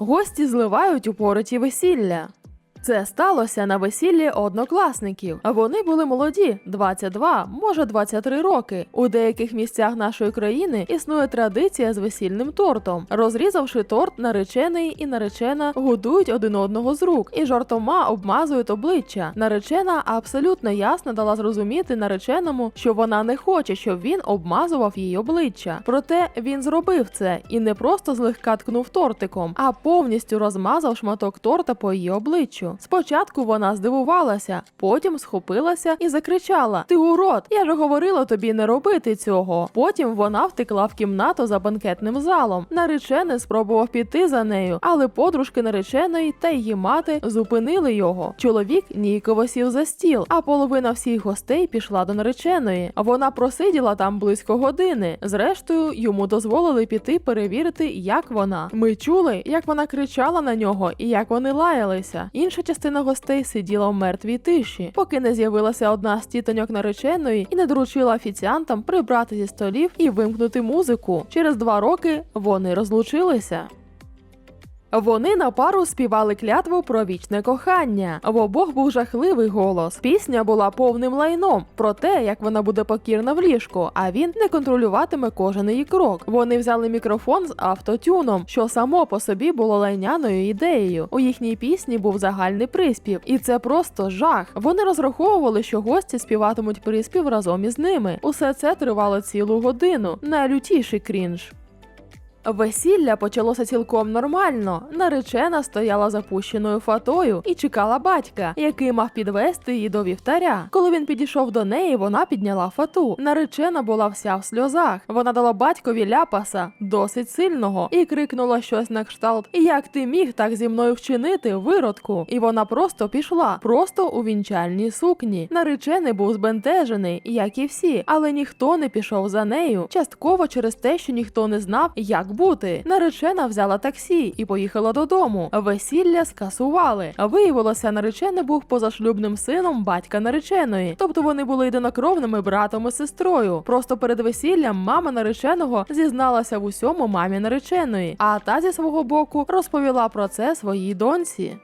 Гості зливають у пороті весілля. Це сталося на весіллі однокласників. Вони були молоді, 22, може 23 роки. У деяких місцях нашої країни існує традиція з весільним тортом. Розрізавши торт, наречений і наречена годують один одного з рук і жартома обмазують обличчя. Наречена абсолютно ясно дала зрозуміти нареченому, що вона не хоче, щоб він обмазував її обличчя. Проте він зробив це і не просто злегка ткнув тортиком, а повністю розмазав шматок торта по її обличчю. Спочатку вона здивувалася, потім схопилася і закричала: Ти урод! Я ж говорила тобі не робити цього. Потім вона втекла в кімнату за банкетним залом. Наречений спробував піти за нею, але подружки нареченої та її мати зупинили його. Чоловік ніяково сів за стіл, а половина всіх гостей пішла до нареченої. Вона просиділа там близько години. Зрештою, йому дозволили піти перевірити, як вона. Ми чули, як вона кричала на нього і як вони лаялися. Інша частина гостей сиділа в мертвій тиші, поки не з'явилася одна з тітоньок нареченої і не доручила офіціантам прибрати зі столів і вимкнути музику. Через два роки вони розлучилися. Вони на пару співали клятву про вічне кохання. В обох був жахливий голос. Пісня була повним лайном про те, як вона буде покірна в ліжку, а він не контролюватиме кожен її крок. Вони взяли мікрофон з автотюном, що само по собі було лайняною ідеєю. У їхній пісні був загальний приспів, і це просто жах. Вони розраховували, що гості співатимуть приспів разом із ними. Усе це тривало цілу годину. Найлютіший крінж. Весілля почалося цілком нормально. Наречена стояла запущеною фатою і чекала батька, який мав підвести її до вівтаря. Коли він підійшов до неї, вона підняла фату. Наречена була вся в сльозах. Вона дала батькові ляпаса досить сильного і крикнула щось на кшталт: Як ти міг так зі мною вчинити, виродку? І вона просто пішла, просто у вінчальній сукні. Наречений був збентежений, як і всі, але ніхто не пішов за нею. Частково через те, що ніхто не знав, як бути. Наречена взяла таксі і поїхала додому. Весілля скасували. Виявилося, наречений був позашлюбним сином батька нареченої, тобто вони були єдинокровними братом і сестрою. Просто перед весіллям мама нареченого зізналася в усьому мамі нареченої, а та зі свого боку розповіла про це своїй доньці.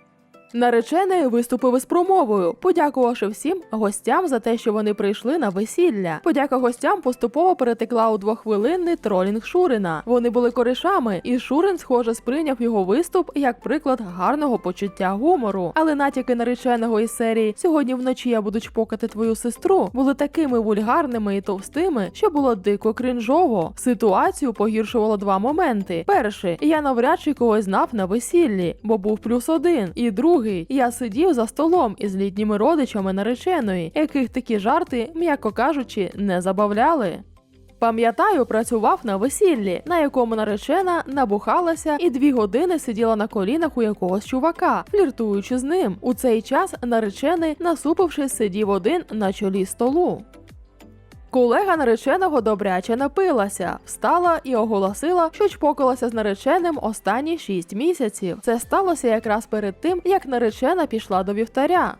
Наречений виступив із промовою, подякувавши всім гостям за те, що вони прийшли на весілля. Подяка гостям поступово перетекла у двохвилинний тролінг Шурина. Вони були коришами, і Шурин, схоже, сприйняв його виступ як приклад гарного почуття гумору. Але натяки нареченого із серії Сьогодні вночі я буду чпокати твою сестру були такими вульгарними і товстими, що було дико крінжово. Ситуацію погіршувало два моменти: перший я навряд чи когось знав на весіллі, бо був плюс один, і другий я сидів за столом із літніми родичами нареченої, яких такі жарти, м'яко кажучи, не забавляли. Пам'ятаю, працював на весіллі, на якому наречена набухалася і дві години сиділа на колінах у якогось чувака, фліртуючи з ним. У цей час наречений, насупившись, сидів один на чолі столу. Колега нареченого добряче напилася, встала і оголосила, що чпокалася з нареченим останні шість місяців. Це сталося якраз перед тим, як наречена пішла до вівтаря.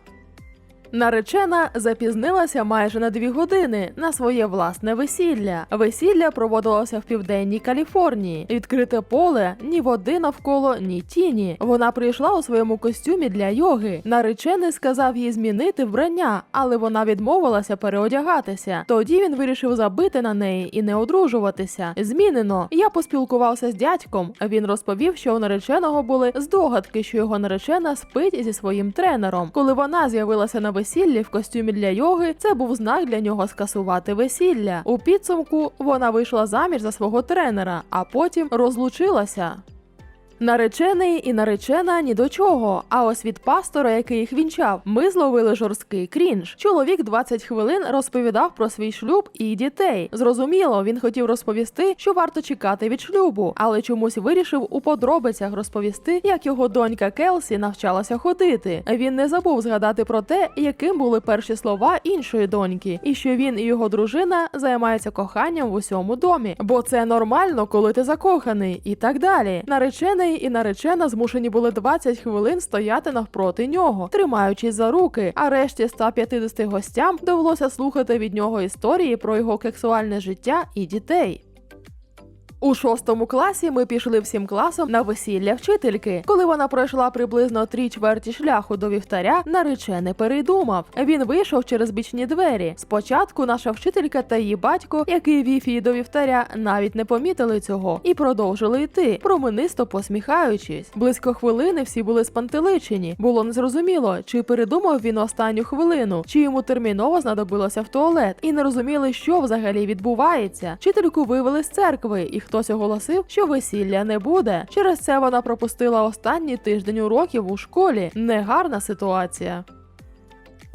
Наречена запізнилася майже на дві години на своє власне весілля. Весілля проводилося в південній Каліфорнії. Відкрите поле, ні води навколо, ні тіні. Вона прийшла у своєму костюмі для йоги. Наречений сказав їй змінити вбрання, але вона відмовилася переодягатися. Тоді він вирішив забити на неї і не одружуватися. Змінено. Я поспілкувався з дядьком. Він розповів, що у нареченого були здогадки, що його наречена спить зі своїм тренером. Коли вона з'явилася на весіллі в костюмі для йоги, це був знак для нього скасувати весілля. У підсумку вона вийшла заміж за свого тренера, а потім розлучилася. Наречений і наречена ні до чого. А ось від пастора, який їх вінчав, ми зловили жорсткий крінж. Чоловік 20 хвилин розповідав про свій шлюб і дітей. Зрозуміло, він хотів розповісти, що варто чекати від шлюбу, але чомусь вирішив у подробицях розповісти, як його донька Келсі навчалася ходити. Він не забув згадати про те, яким були перші слова іншої доньки, і що він і його дружина займаються коханням в усьому домі, бо це нормально, коли ти закоханий, і так далі. Наречений і наречена змушені були 20 хвилин стояти навпроти нього, тримаючись за руки. А решті 150 гостям довелося слухати від нього історії про його кексуальне життя і дітей. У шостому класі ми пішли всім класом на весілля вчительки. Коли вона пройшла приблизно три чверті шляху до вівтаря, наречений передумав. Він вийшов через бічні двері. Спочатку наша вчителька та її батько, який вів її до вівтаря, навіть не помітили цього і продовжили йти, променисто посміхаючись. Близько хвилини всі були спантеличені. Було незрозуміло, чи передумав він останню хвилину, чи йому терміново знадобилося в туалет, і не розуміли, що взагалі відбувається. Вчительку вивели з церкви, і хтось оголосив, що весілля не буде. Через це вона пропустила останній тиждень уроків у школі. Негарна ситуація.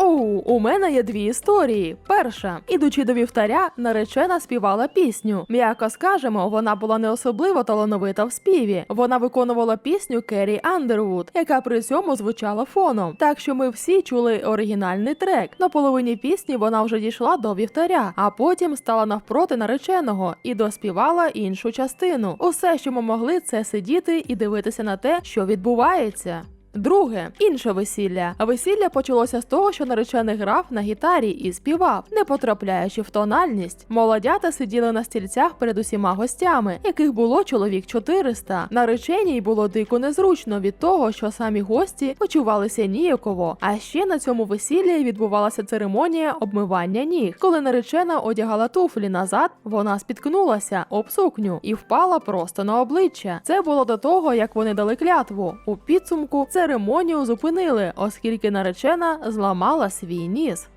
Оу, у мене є дві історії. Перша, ідучи до вівтаря, наречена співала пісню. М'яко скажемо, вона була не особливо талановита в співі. Вона виконувала пісню Керрі Андервуд, яка при цьому звучала фоном. Так що ми всі чули оригінальний трек. На половині пісні вона вже дійшла до вівтаря, а потім стала навпроти нареченого і доспівала іншу частину. Усе, що ми могли, це сидіти і дивитися на те, що відбувається. Друге, інше весілля. Весілля почалося з того, що наречений грав на гітарі і співав, не потрапляючи в тональність. Молодята сиділи на стільцях перед усіма гостями, яких було чоловік 400. Нареченій було дико незручно від того, що самі гості почувалися ніяково. А ще на цьому весіллі відбувалася церемонія обмивання ніг. Коли наречена одягала туфлі назад, вона спіткнулася об сукню і впала просто на обличчя. Це було до того, як вони дали клятву. У підсумку церемонію зупинили, оскільки наречена зламала свій ніс.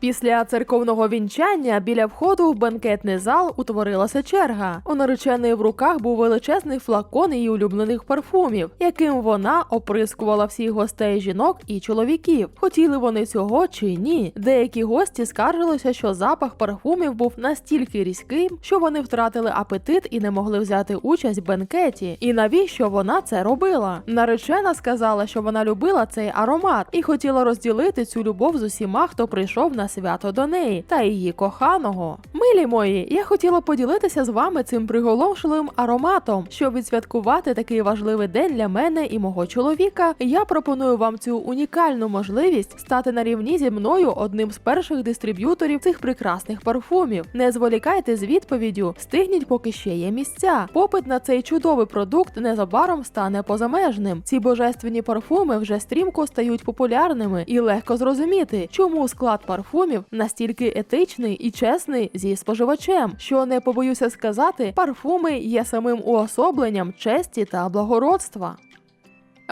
Після церковного вінчання біля входу в банкетний зал утворилася черга. У нареченої в руках був величезний флакон її улюблених парфумів, яким вона оприскувала всіх гостей жінок і чоловіків. Хотіли вони цього чи ні. Деякі гості скаржилися, що запах парфумів був настільки різким, що вони втратили апетит і не могли взяти участь в бенкеті. І навіщо вона це робила? Наречена сказала, що вона любила цей аромат і хотіла розділити цю любов з усіма, хто прийшов на свято до неї та її коханого. Милі мої, я хотіла поділитися з вами цим приголомшливим ароматом, щоб відсвяткувати такий важливий день для мене і мого чоловіка. Я пропоную вам цю унікальну можливість стати на рівні зі мною одним з перших дистриб'юторів цих прекрасних парфумів. Не зволікайте з відповіддю, стигніть, поки ще є місця. Попит на цей чудовий продукт незабаром стане позамежним. Ці божественні парфуми вже стрімко стають популярними і легко зрозуміти, чому склад парфумів настільки етичний і чесний зі споживачем, що не побоюся сказати, парфуми є самим уособленням честі та благородства.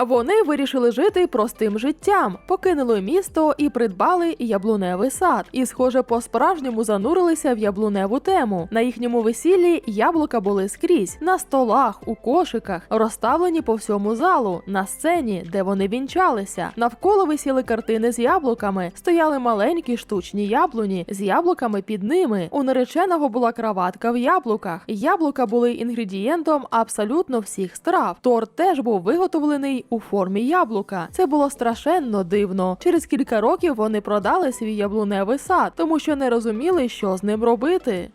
Вони вирішили жити простим життям, покинули місто і придбали яблуневий сад. І, схоже, по-справжньому занурилися в яблуневу тему. На їхньому весіллі яблука були скрізь на столах, у кошиках, розставлені по всьому залу, на сцені, де вони вінчалися. Навколо висіли картини з яблуками, стояли маленькі штучні яблуні з яблуками під ними. У нареченого була краватка в яблуках. Яблука були інгредієнтом абсолютно всіх страв. Торт теж був виготовлений у формі яблука. Це було страшенно дивно. Через кілька років вони продали свій яблуневий сад, тому що не розуміли, що з ним робити.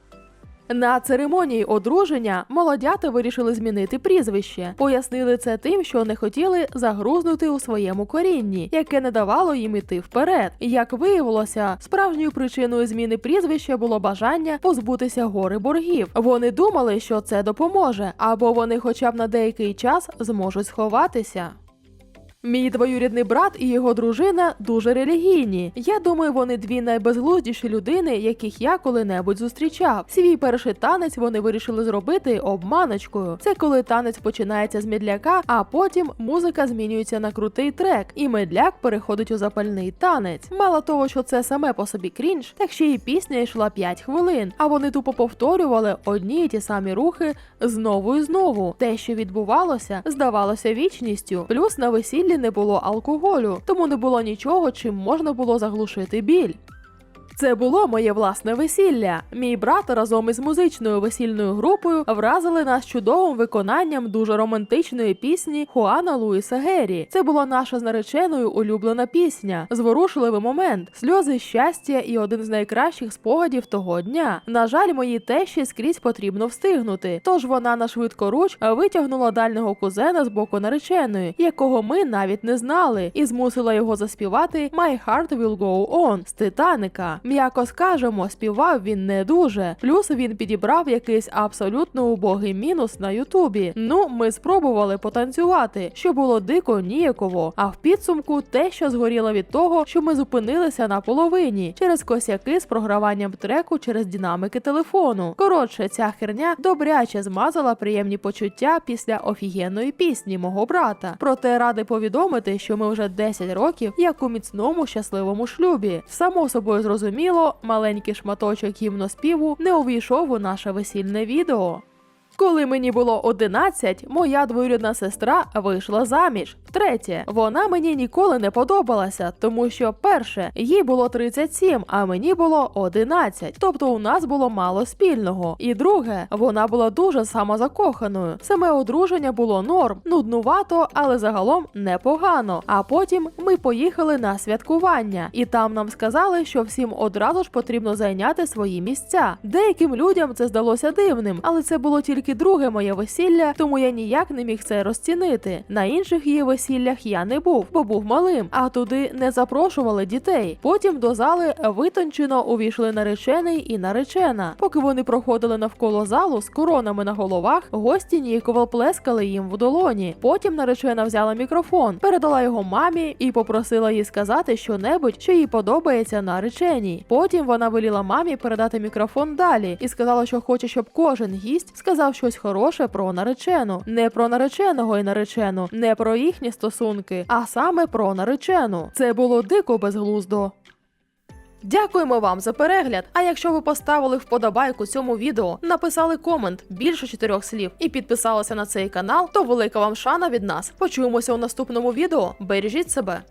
На церемонії одруження молодята вирішили змінити прізвище. Пояснили це тим, що не хотіли загрузнути у своєму корінні, яке не давало їм іти вперед. Як виявилося, справжньою причиною зміни прізвища було бажання позбутися гори боргів. Вони думали, що це допоможе, або вони, хоча б на деякий час, зможуть сховатися. Мій двоюрідний брат і його дружина дуже релігійні. Я думаю, вони дві найбезглуздіші людини, яких я коли-небудь зустрічав. Свій перший танець вони вирішили зробити обманочкою. Це коли танець починається з медляка, а потім музика змінюється на крутий трек, і медляк переходить у запальний танець. Мало того, що це саме по собі крінж, так ще й пісня йшла 5 хвилин. А вони тупо повторювали одні й ті самі рухи знову і знову. Те, що відбувалося, здавалося вічністю. Плюс на весіллі не було алкоголю, тому не було нічого, чим можна було заглушити біль. Це було моє власне весілля. Мій брат разом із музичною весільною групою вразили нас чудовим виконанням дуже романтичної пісні Хуана Луїса Геррі. Це була наша з нареченою улюблена пісня, зворушливий момент, сльози щастя і один з найкращих спогадів того дня. На жаль, моїй тещі скрізь потрібно встигнути. Тож вона на швидкоруч витягнула дальнього кузена з боку нареченої, якого ми навіть не знали, і змусила його заспівати «My Heart Will Go On» з Титаника. М'яко скажемо, співав він не дуже. Плюс він підібрав якийсь абсолютно убогий мінус на Ютубі. Ну, ми спробували потанцювати, що було дико ніяково. А в підсумку те, що згоріло від того, що ми зупинилися на половині через косяки з програванням треку через динамики телефону. Коротше, ця херня добряче змазала приємні почуття після офігенної пісні мого брата. Проте ради повідомити, що ми вже 10 років як у міцному щасливому шлюбі. Само собою зрозуміло, маленький шматочок гімноспіву не увійшов у наше весільне відео. Коли мені було 11, моя двоюрідна сестра вийшла заміж. Третє, вона мені ніколи не подобалася, тому що перше, їй було 37, а мені було 11. Тобто у нас було мало спільного. І друге, вона була дуже самозакоханою. Саме одруження було норм, нуднувато, але загалом непогано. А потім ми поїхали на святкування, і там нам сказали, що всім одразу ж потрібно зайняти свої місця. Деяким людям це здалося дивним, але це було тільки друге моє весілля, тому я ніяк не міг це розцінити. На інших її весіллях я не був, бо був малим, а туди не запрошували дітей. Потім до зали витончено увійшли наречений і наречена. Поки вони проходили навколо залу з коронами на головах, гості ніяково плескали їм в долоні. Потім наречена взяла мікрофон, передала його мамі і попросила їй сказати щонебудь, що їй подобається нареченій. Потім вона веліла мамі передати мікрофон далі і сказала, що хоче, щоб кожен гість щось хороше про наречену, не про нареченого і наречену, не про їхні стосунки, а саме про наречену. Це було дико безглуздо. Дякуємо вам за перегляд. А якщо ви поставили вподобайку цьому відео, написали комент більше чотирьох слів і підписалися на цей канал, то велика вам шана від нас. Почуємося у наступному відео. Бережіть себе.